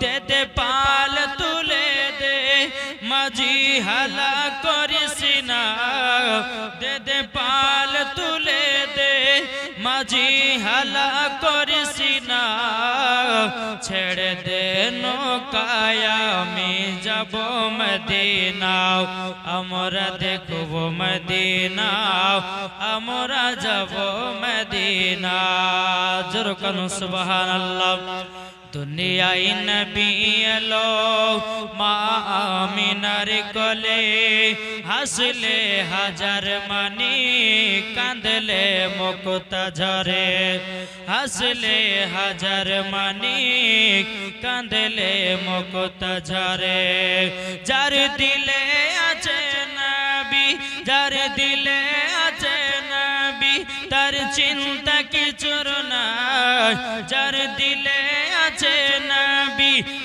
দে পাল তুলে দে, মাঝি হালা করিস না। দে দে পাল তুলে দে, মাঝি হালা করিস না। ছেড়ে দে আমি যাব মদিনা আমরা দেখব মদিনা আমরা যাব মদিনা জোর কানু সুবহানাল্লাহ। দুনিয়ায় নবী এলো, মা আমিনার কোলে হাসলে হাজার মানি, কাঁদলে মুক্তা ঝরে হাসলে হাজার মানি, কাঁদলে মুক্তা ঝরে যার দিলে আছে নবী, যার দিলে আছে নবী, তার চিন্তা কিছুর নাই। যার দিলে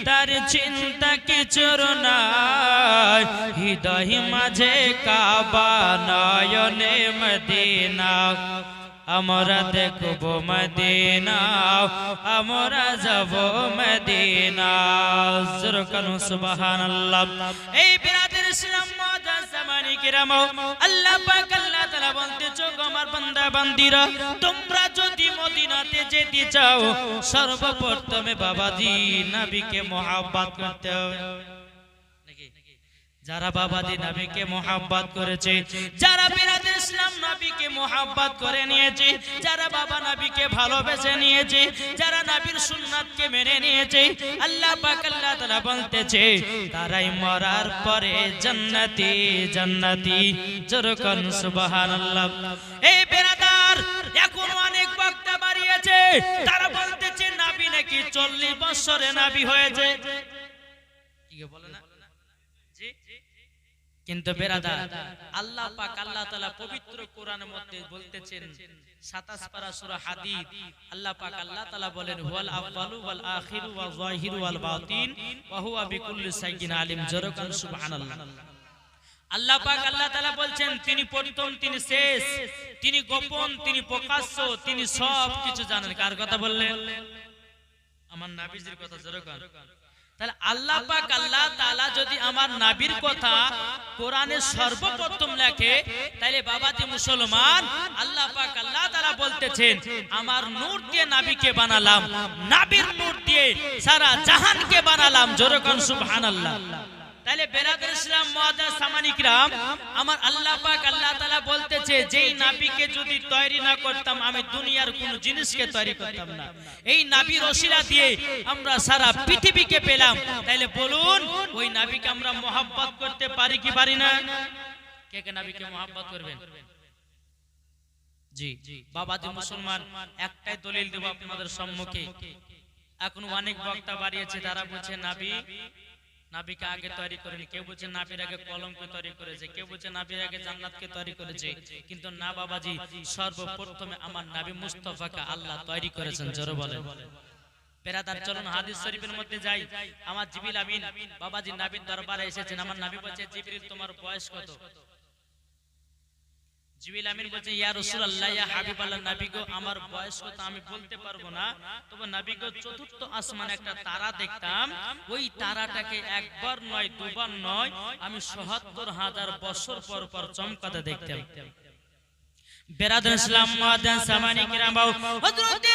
তার চিন্তা কিছুর নাই। হৃদয় মাঝে কাবা নয়নে মদিনা। আমরা দেখব মদিনা, আমরা যাব মদিনা। সুবহানাল্লাহ। এই বিরাট কিরাম, আল্লাহ পাক আল্লাহ তাআলা বলতে চোখ আমার বান্দা, বান্দিরা, তোমরা যদি মদিনাতে যেতে চাও, সর্বপ্রথমে বাবাজি, নবীকে মহাব্বত করতে হবে? যারা বাবাজি নবীকে মোহাব্বত করেছে, যারা বিরাদ ইসলাম নবীকে মোহাব্বত করে নিয়েছে, যারা বাবা নবীকে ভালোবেসে নিয়েছে, যারা নবীর সুন্নাতকে মেনে নিয়েছে, আল্লাহ পাক আল্লাহ তাআলা বলতেছে, তারাই মরার পরে জান্নাতি জান্নাতি। জোরকন সুবহানাল্লাহ। এই বিরাদার, এখন অনেক বক্তা বাড়িয়েছে, তারা বলতেছে, নবী নাকি 40 বছরে নবী হয়েছে? কি বলে না জি কিন্তু বেরাদা আল্লাহ পাক আল্লাহ তাআলা পবিত্র কোরআনের মধ্যে বলতেছেন 27 পারা সূরা হাদীদ। আল্লাহ পাক আল্লাহ তাআলা বলেন হুয়াল আউয়ালু ওয়াল আখিরু ওয়াল যাহিরু ওয়াল বাতিন ওয়া হুয়া বিকুল্লি শাইইন আলিম। জরকান সুবহানাল্লাহ। আল্লাহ পাক আল্লাহ তাআলা বলছেন তিনি প্রথম তিনি শেষ তিনি গোপন তিনি প্রকাশ্য তিনি সব কিছু জানেন। কার কথা বললেন? আমার নাবিজির কথা জরকান। তাহলে আল্লাহ পাক আল্লাহ তাআলা যদি আমার নাবির কথা কোরআনে সর্বপ্রথম লেখে তাহলে বাবাজি মুসলমান আল্লাহ পাক আল্লাহ তাআলা বলতেছেন আমার নূর দিয়ে নাবিকে বানালাম নাবির নূর দিয়ে সারা জাহানকে বানালাম জোরে কোন সুবহানাল্লাহ। তাহলে বেরাদুল ইসলাম মুআজ্জাজ সামানিকরাম আমার আল্লাহ পাক আল্লাহ তাআলা বলতেছে, যেই নাবিকে যদি তৈরি না করতাম, আমি দুনিয়ার কোন জিনিসকে তৈরি করতাম না। এই নাবির ওসিলা দিয়ে আমরা সারা পৃথিবীকে পেলাম। তাহলে বলুন, ওই নাবিকে আমরা মোহাব্বত করতে পারি কি পারি না? কে কে নাবিকে মোহাব্বত করবেন? জি, বাবাজি মুসলমান, একটাই দলিল দেব আপনাদের সম্মুখে। এখন অনেক বক্তা বাড়িয়েছে, তারা বলছে, নাবি নাবিকে আগে তৈরি করেনি। কেউ বলছে নাবির আগে কলমকে তৈরি করেছে, কেউ বলছে নাবির আগে জান্নাতকে তৈরি করেছে। কিন্তু না বাবাজি, সর্বপ্রথমে আমার নাবি মুস্তফাকে আল্লাহ তৈরি করেছেন, জোরে বলেন। পেরাদার চলুন হাদিস শরীফের মধ্যে যাই। আমার জিবিল আমিন, বাবাজি নাবির দরবারে এসেছেন। আমার নাবি বলছে জিবিল তোমার বয়স কত? জিবিল আমির বলছে ইয়া রাসূলুল্লাহ ইয়া হাবিবাল্লাহ নবী গো আমার বয়স কত আমি বলতে পারব না। তবে নবী গো চতুর্থ আসমানে একটা তারা দেখতাম। ওই তারাটাকে একবার নয় দুবার নয় আমি ৭৭ হাজার বছর পর পর চমকাতে দেখতাম। বেরাদুল ইসলাম মুআদ্দান সামানি কিরাম বাউ হযরত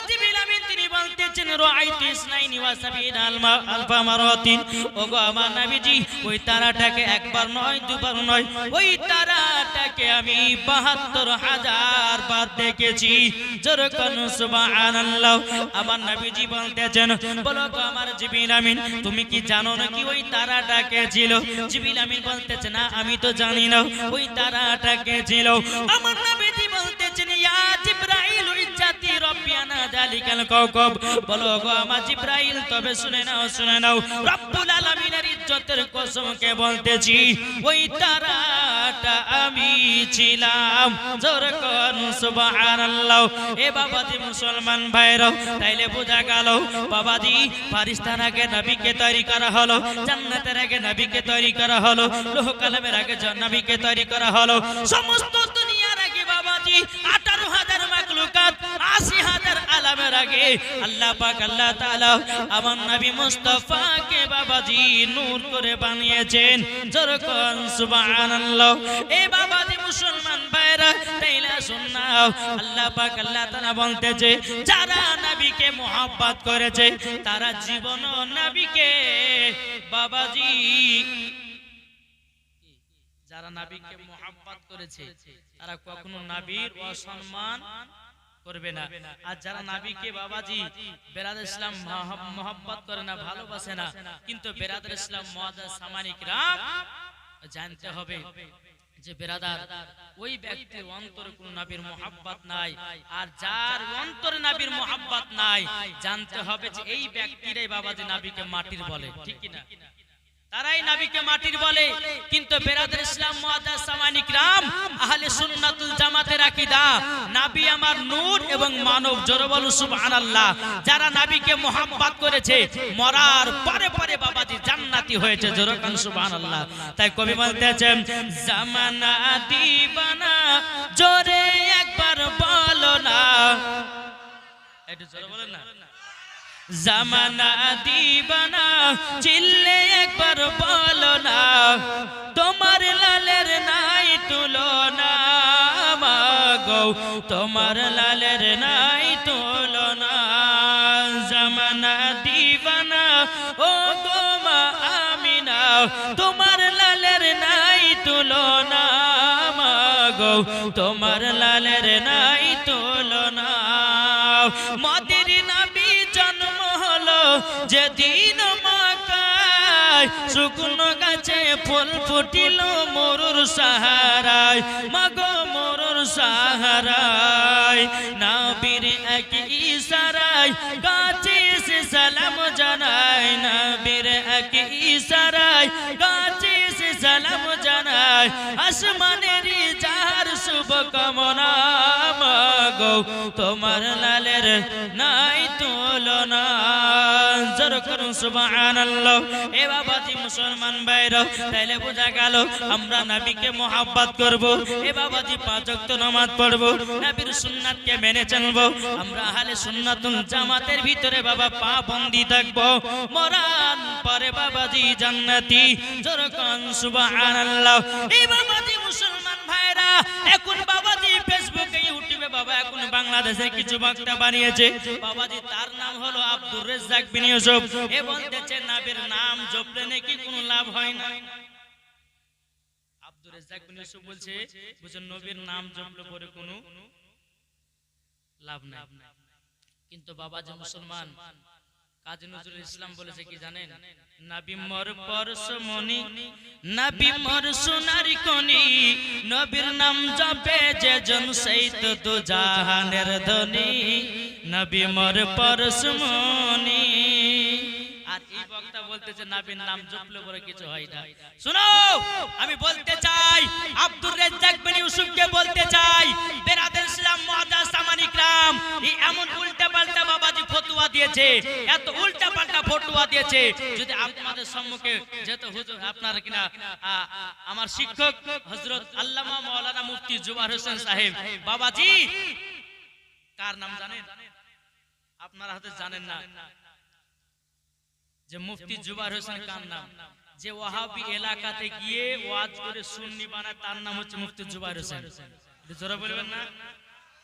আমিন তিনি বলতেছেন আলমা, আলফা মারাতিন। ওগো আমার নবীজি, ওই তারাটাকে একবার নয়, দুবার নয়, ওই তারাটাকে আমি 72 হাজার বার দেখেছি। জোর কোন, সুবহানাল্লাহ। আমার নবীজি বলতেছেন, বলো গো আমার আমিন, তুমি কি জানো নাকি ওই তারাটাকে ছিল? জিবরিল আমিন বলতেছে, না, আমি তো জানি না, ওই তারাটাকে ছিল। আমার ইজ্জাতি রব্বিয়ানা যালিকাল কাওকাব বলো গো আমার জিব্রাইল, তবে শুনে নাও শুনে নাও। রব্বুল আলামিনের ইজ্জতের কসমকে বলতেছি, ওই তারাটা আমি ছিলাম। জোর কোন সুবহানাল্লাহ। এ বাবাজি মুসলমান ভাইরা তাইলে বোঝা গেল, বাবাজি, ফারিস্তার আগে নবীকে তৈরি করা হলো, জান্নাতের আগে নবীকে তৈরি করা হলো লোহ কালামের আগে নবীকে তৈরি করা হলো। সমস্ত দুনিয়ার আগে বাবাজি মাকলুকাত আশি হাজার আলাম নামের আগে আল্লাহ পাক, আল্লাহ তাআলা নবী মুস্তাফাকে বাবাজি বানিয়েছেন। যেরকম সুবহানাল্লাহ। মুসলমান ভাইরা, তাইলা শুননাও যারা করেছে, তারা জীবন নবীকে। বাবাজি, যারা নাবিকে মোহাব্বত করেছে, তারা কখনো নাবির অসম্মান করবে না। আর যারা নাবিকে বাবাজি বেরাদ ইসলাম মোহাব্বত করে না ভালোবাসে না। কিন্তু বেরাদের ইসলাম মহাদার সামানিক রাম জানতে হবে যে বেরাদার ওই ব্যক্তির অন্তরে কোন নাবির মোহাব্বত নাই। আর যার অন্তরে নাবির মোহাব্বত নাই জানতে হবে যে এই ব্যক্তিরাই বাবাজি নাবিকে মাটির বলে। ঠিক কিনা? তারাই নাবিকে মাটির বলে। কিন্তু বেরাদের ইসলাম সামানিক রাম আহলে সুন্নাতুল জামাতের আকীদা। নাবি আমার নূর এবং মানব জোরে বলুন সুবহানাল্লাহ। যারা নাবিকে মোহাব্বত করেছে, মরার পরে পরে বাবাজি জান্নাতি হয়েছে জোরে কান সুবহানাল্লাহ। তাই কবি বলতেছেন, জামানা দিবানা, জোরে একবার বলো না। একটু জোরে বলেন না। জামানা দিবানা, চিল্লে একবার বলো না তোমার লালের নাই তুলনা, মাগো, তোমার লালের নাই তুলনা। জামানা দিবানা, ও তোমা আমিনা, তোমার লালের নাই তুলনা, মাগো, তোমার লালের নাই তুলনা। হলো যেদিন শুকনো গাছে ফুল ফুটিল মরুর সাহারায়, মাগো মরুর সাহারায়, নবীর এক ইশারায়, গাছে সে সালাম জানায়, নবীর এক ইশারায়, গাছে সে সালাম জানায়, আসমানের শুভ কামনা মাগো, তোমার লালের নাই তুলনা। জোর করুন, সুবহানাল্লাহ। এ বাবাজি মুসলমান ভাইরা, তাইলে বোঝা গেল আমরা নবীকে মোহাব্বত করব। এ বাবাজি পাঁচ ওয়াক্ত নামাজ পড়ব, নবীর সুন্নাতকে মেনে চলবো। আমরা আহলে সুন্নাতুল জামাতের ভিতরে বাবা পা বন্দি থাকব। মরান পরে বাবা বাবাজি জান্নাতি। জোর করুন, সুবহানাল্লাহ। এ বাবাজি মুসলমান ভাইরা এখন বাবাজি ফেসবুকে ইউটিউবে বাবা এখন বাংলাদেশে কিছু বানিয়েছে। বাবাজি, তার নাম হলো আব্দুর নাম জপলে নাকি কোনো লাভ হয় না? কিন্তু বাবাজি মুসলমান কাজী নজরুল ইসলাম বলেছে কি জানেন? নাবি মর পরশ মনি নাবি মর সোনার কনি নবীর নাম জপে যে জন সেই তো দু জাহানের ধনী নবী মর পরশ মনি আর এই বক্তা বলতেছে নাবির নাম জপলে পরে কিছু হয় না। শুনো আমি বলতে চাই আব্দুর রেজ্জাক বিন ইউসুফকে বলতে চাই দিয়েছে, এত উল্টা পাল্টা ফতোয়া দিয়েছে। যদি আপনাদের সম্মুখে যেহেতু হুজুর আপনারা কিনা আমার শিক্ষক হযরত আল্লামা মাওলানা মুফতি জুবার হোসেন সাহেব। বাবাজি, কার নাম জানেন? আপনারা হয়তো জানেন না। যে মুফতি জুবার হোসেন কার নাম? যে ওয়াহাবি এলাকাতে গিয়ে ওয়াজ করে সুন্নি বানায়, তার নাম হচ্ছে মুফতি জুবার হোসেন। জোরে বলবেন না?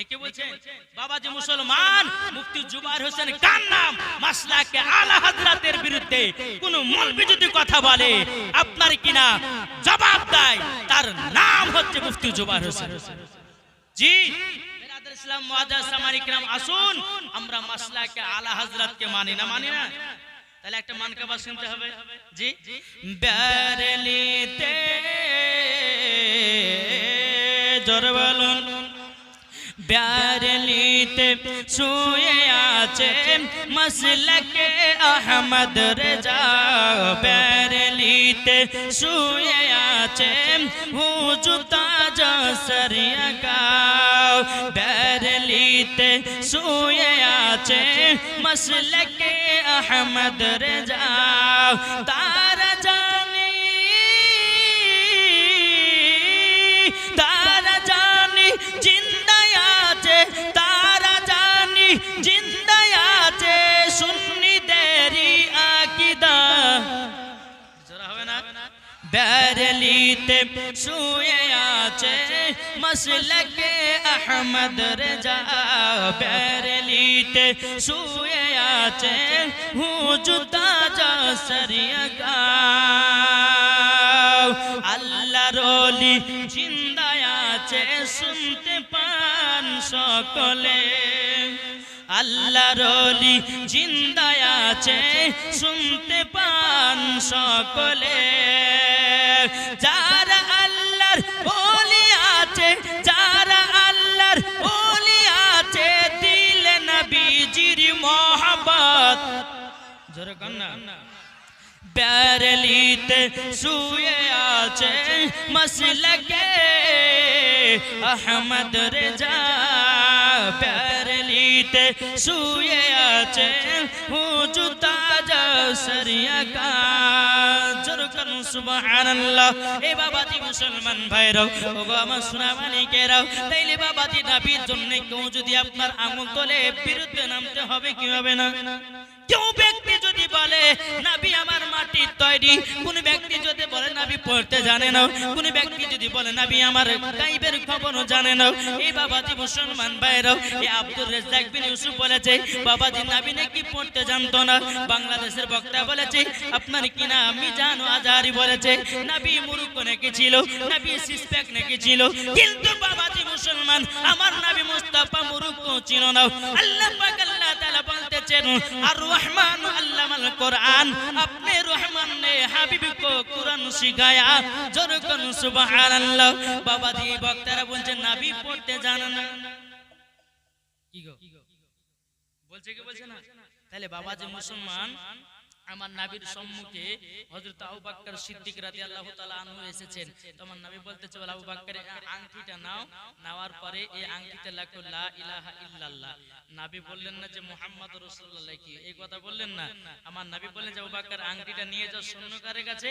নাকি বলছেন? বাবাজি মুসলমান মুফতি জুবাইর হোসেন কার নাম? মাসলাকে আলা হযরতের বিরুদ্ধে কোন মৌলবি যদি কথা বলে আপনার কিনা জবাব দেয় তার নাম হচ্ছে মুফতি জুবাইর হোসেন। জি ইসলাম নাম আসুন আমরা মাসলাকে আলা হযরতকে মানি না মানি না। তাহলে একটা মানকাবা শুনতে হবে। জি বেরেলিতে জোরে বলুন। ব্যারলিতে শুয়ে আছে মসলকে আহমদ রেজা ব্যারলিতে শুয়ে আছে হুজুতা সরিয়া গাও ব্যারলিতে শুয়ে আছে মসলকে আহমদ রেজা তারা ব্যারলিতে শুয়ে আছে মসলকে আহমদ রেজা ব্যারলিতে শুয়ে আছে হুজুতা যা সরিয়া গাও আল্লাহ রলি জিন্দায় আছে শুনতে পান সকলে আল্লাহ রলি জিন্দায় আছে শুনতে পান সকলে যারা আল্লাহর বলি আছে, যারা আল্লাহর বলি আছে, দিলে নবীজির মোহাম্মত জোরে কন্যা ব্যারলিতে শুয়ে আছে মসলকে আহমদ রেজা। ব্যারলিতে শুয়ে আছে হুজুতা সরিয়া কা জরকান সুবহানাল্লাহ। এ বাবাজি মুসলমান ভাইরাও ওগো আমার সোনা মানিকেরাও তাইলে বাবাজি যদি আপনার আঙুল তোলে, বিরুদ্ধে নামতে হবে কি হবে না? কেউ ব্যক্তি বলে, নাবি, আমার মাটির তৈরি। কোন ব্যক্তি যদি বলে, নাবি, পড়তে জানে না। কোন ব্যক্তি যদি বলে, নাবি, আমার গাইবের খবরও জানে না। এই বাবাজি মুসলমান ভাইরাও এই আব্দুর রেজাক বিন ইউসুফ বলেছে, বাবাজি, নাবি নাকি পড়তে জানতো না? বাংলাদেশের বক্তা বলেছে, আপনার কিনা আমি জানো আজারি বলেছে? নাবি মুরুক নাকি ছিল? নাবি সিসপ্যাক নাকি ছিল? কিন্তু বাবাজি মুসলমান, আমার নাবি মুস্তাফা মুরুক ছিল না। আল্লাহ পাক বলতেছেন আর রহমান আল্লামাল কোরআন, আপনি রহমান নে হাবিব কো কোরআন শিখায়া, জোর কোন সুবহানাল্লাহ। বাবা দি বক্তারা বলছেন, নবী পড়তে জানে না। কি গো? বলছে কি, বলছে না? তাহলে বাবা যে মুসলমান আমার নাবির সম্মুখে হযরত আবু বকর সিদ্দিক রাদিয়াল্লাহু তাআলা আনহু এসেছেন। তোমার নবী বলতেছে বলে আবু বকর আংটিটা নাও। নেওয়ার পরে এই আংটিতে লেখো, লা ইলাহা ইল্লাল্লাহ। নবী বললেন না যে মুহাম্মদ রাসূলুল্লাহ কি? এই কথা বললেন না। আমার নবী বললেন যে, আবু বকর, আংটিটা নিয়ে যাও সৈন্যকারের কাছে।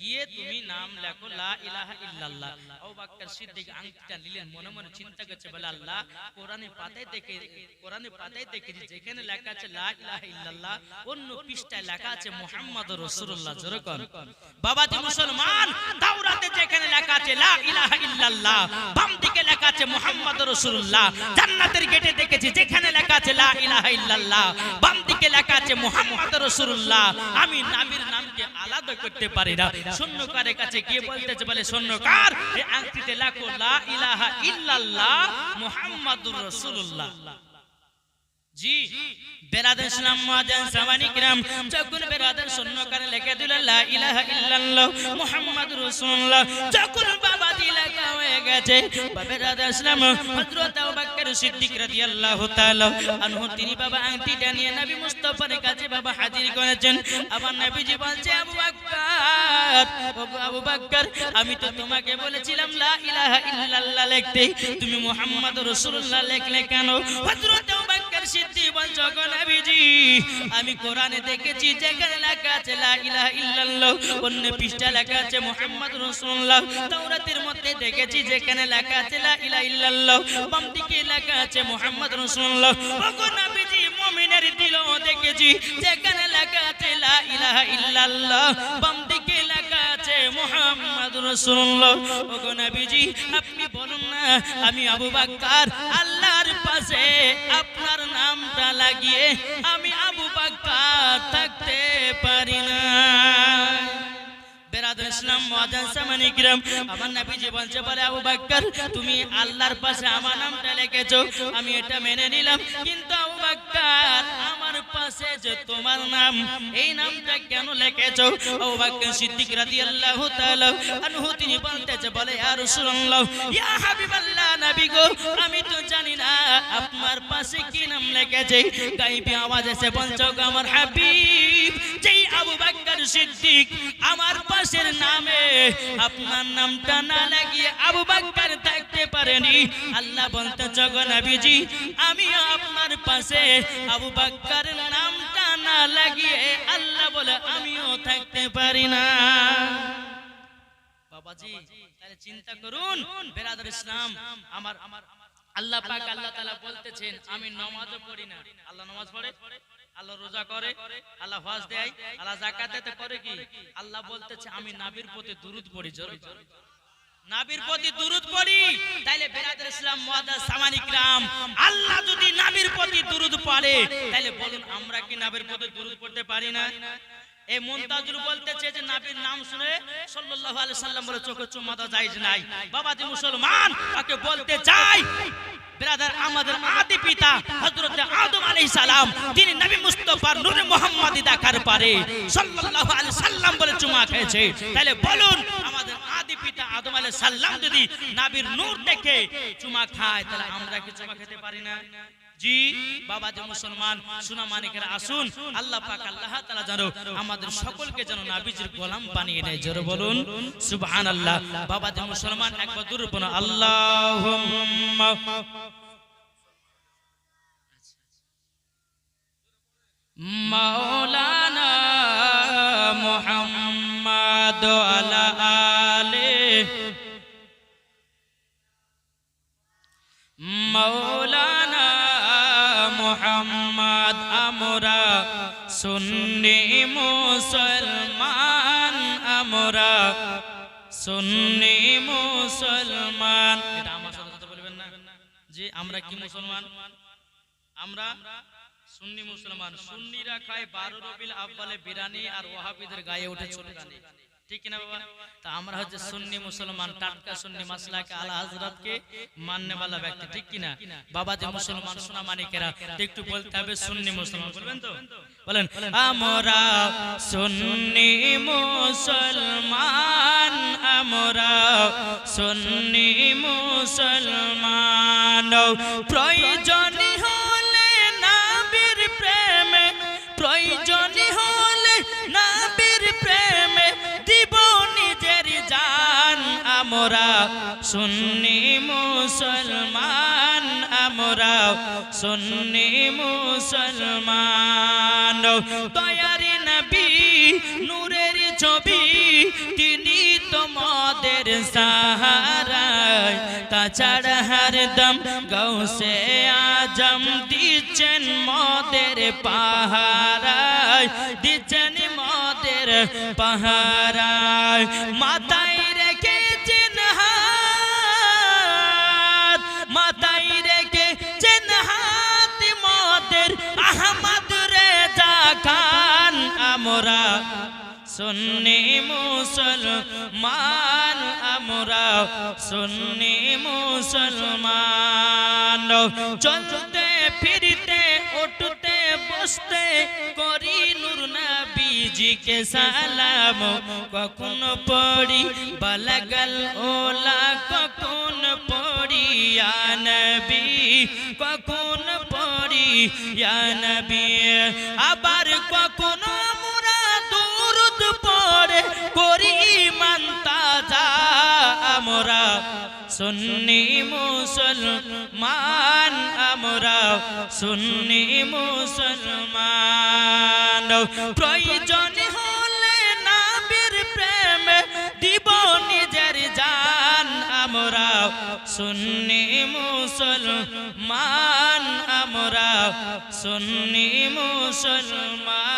গিয়ে তুমি নাম লেখো, লা ইলাহা ইল্লাল্লাহ। আবু বকর সিদ্দিক আংটিটা নিলেন, মনে মনে চিন্তা করছে, বলে আল্লাহ, কোরআনে পাতায় দেখে, কোরআনে পাতায় দেখেছি, যেখানে লেখা আছে, লা ইলাহা ইল্লাল্লাহ, অন্য পৃষ্ঠায় লেখা আছে মুহাম্মদ রাসূলুল্লাহ বাবাজি মুসলমান তাওরাতে যেখানে লেখা আছে লা ইলাহা ইল্লাল্লাহ বাম দিকে লেখা আছে মুহাম্মদ রাসূলুল্লাহ জান্নাতের গেটে দেখেছি যেখানে লেখা আছে লা ইলাহা ইল্লাল্লাহ বাম দিকে লেখা আছে মুহাম্মদ রাসূলুল্লাহ আমি নবীর নামকে আলাদা করতে পারি না। শূন্যকারের কাছে গিয়ে বলতেছে বলে শূন্যকার এই আংটিতে লেখো লা ইলাহা ইল্লাল্লাহ মুহাম্মাদুর রাসূলুল্লাহ তিনি বাবা নবী মুস্তাফার কাছে বাবা হাজির করেছেন। আমার নবীজি বলছে আমি তো তোমাকে বলেছিলাম, লা তুমি মুহাম্মাদুর রাসূলুল্লাহ লিখলে কেন? হযরত আমি কোরআনে দেখেছি যেখানে লেখা আছে ইল্লাল্লাহ অন্য পৃষ্ঠা লেখা আছে তাওরাতের মধ্যে দেখেছি যেখানে লেখা আছে ইল্লাল্লাহ বাম দিকে লেখা আছে মুমিনের দেখেছি, যেখানে লেখা আছে ইল্লাল্লাহ বাম দিকে লেখা আছে মুহাম্মদ রাসূলুল্লাহ ওগো নবীজি, আপনি বলুন না, আমি আবু বকর আল্লাহর পাশে আপনার নামটা লাগিয়ে আমি আবু বকর থাকতে পারি না। আমার তুমি আল্লাহর পাশে আমার নামটা আমি এটা মেনে নিলাম। কিন্তু আবু বকর পাশে যে তোমার নাম, এই নামটা কেন লিখেছো? আবু বকর সিদ্দিক রাদিয়াল্লাহু তাআলা আনহু, তিনি বলতেছে, বলে, ইয়া রাসূলুল্লাহ, ইয়া হাবিবাল্লাহ নবী গো, আমি তো জানি না আপনার পাশে কি নাম লিখেছে। গাইবি আওয়াজ এসে বলছো গো আমার হাবিব, যেই আবু বকর সিদ্দিক আমার পাশের নামে আপনার নামটা না লাগিয়ে আবু বকর থাকতে পারেনি। আল্লাহ বলতে জগ নবীজি আমিও আপনার পাশে আবু বকর না লাগিয়ে আল্লাহ বলে, আমিও থাকতে পারি না। বাবাজি, তাহলে চিন্তা করুন, বেরাদার ইসলাম, আমার আমার আল্লাহ পাক আল্লাহ তাআলা বলতেছেন, আমি নামাজও পড়ি না। আল্লাহ নামাজ পড়ে? আল্লাহ রোজা করে? আল্লাহ হজ দেয়? আল্লাহ যাকাত দেয় করে কি? আল্লাহ বলতেছে, আমি নাবির প্রতি দুরূদ পড়ি, জোরে জোরে নাবির প্রতি দুরূদ পড়ি? তাইলে বেরাদার ইসলাম মুআদ্দাস সামানিক রাম, আল্লাহ পড়ে তাইলে বলুন আমরা কি নাবির প্রতি দুরূদ পড়তে পারি না? এই মুনতাজুল বলতেছে যে নাবির নাম শুনে সাল্লাল্লাহু আলাইহি সাল্লাম বলে চোখে চুম্মা দেওয়া জায়েজ নাই। বাবাজি মুসলমান তাকে বলতে চাই ব্রাদার আমাদের আদি পিতা হযরত আদম আলাইহিস সালাম তিনি নবী মুস্তাফার নূরে মুহাম্মাদি দেখার পরে। সাল্লাল্লাহু আলাইহি সাল্লাম বলে চুমা খেয়েছে। তাহলে বলুন আমাদের আদি পিতা আদম আলাইহিস সালাম যদি নবীর নূর দেখে চুমা খায় তাহলে আমরা কি চুমা খেতে পারি না? জি বাবা যে মুসলমান, সুনা মানিকেরা আসুন। আল্লাহ পাক আল্লাহ তাআলা যেন আমাদের সকলকে যেন নাবিজির গোলাম বানিয়ে দেয় জোরে বলুন, সুবহানাল্লাহ। বাবা যে মুসলমান, একবার দূর বলুন, আল্লাহুম্মা। মাওলানা আলা মৌলানা সুন্নি মুসলমান, আমরা সুন্নি মুসলমান। যে আমরা কি মুসলমান? আমরা সুন্নি মুসলমান। সুন্নিরা খায় বারো রবিল আব্বালে বিরানি আর ওয়াহাবিদের গায়ে উঠে চলে ঠিক কিনা বাবা তা আমরা হচ্ছে সুন্নি মুসলমান টাটকা সুন্নি মাসলাকে আলা হযরতকে মাননে वाला ব্যক্তি ঠিক কিনা বাবা যে মুসলমান সোনা মানিকেরা একটু বলতে হবে সুন্নি মুসলমান বলবেন তো বলেন আমরা সুন্নি মুসলমান আমরা সুন্নি মুসলমান প্রয়োজনী সুন্নি মুসলমান আমরা সুন্নি মুসলমান। দয়ারি নবী, নূরের ছবি, তিনি তোমাদের সাহারায়। তাছাড়া হরদম গৌসে আজম দিচ্ছেন মদের পাহারায়, দিচ্ছেন মদের পাহারায়। মাথায় আমরা সুন্নি মুসলমান, আমরা সুন্নি মুসলমান। চলতে, ফিরতে, উঠতে, বসতে করি নূর নবীজিকে সালাম। কখন পড়ি? বালাগাল ওলা, কখন পড়ি? ইয়া নবী, কখন পড়ি? ইয়া নবী, আবার কখনো সুন্নি মুসলমান, আমরা সুন্নি মুসলমান। প্রয়োজন হলে নাবির প্রেম দিব নিজের জান। আমরা সুন্নি মুসলমান, আমরা সুন্নি মুসলমান।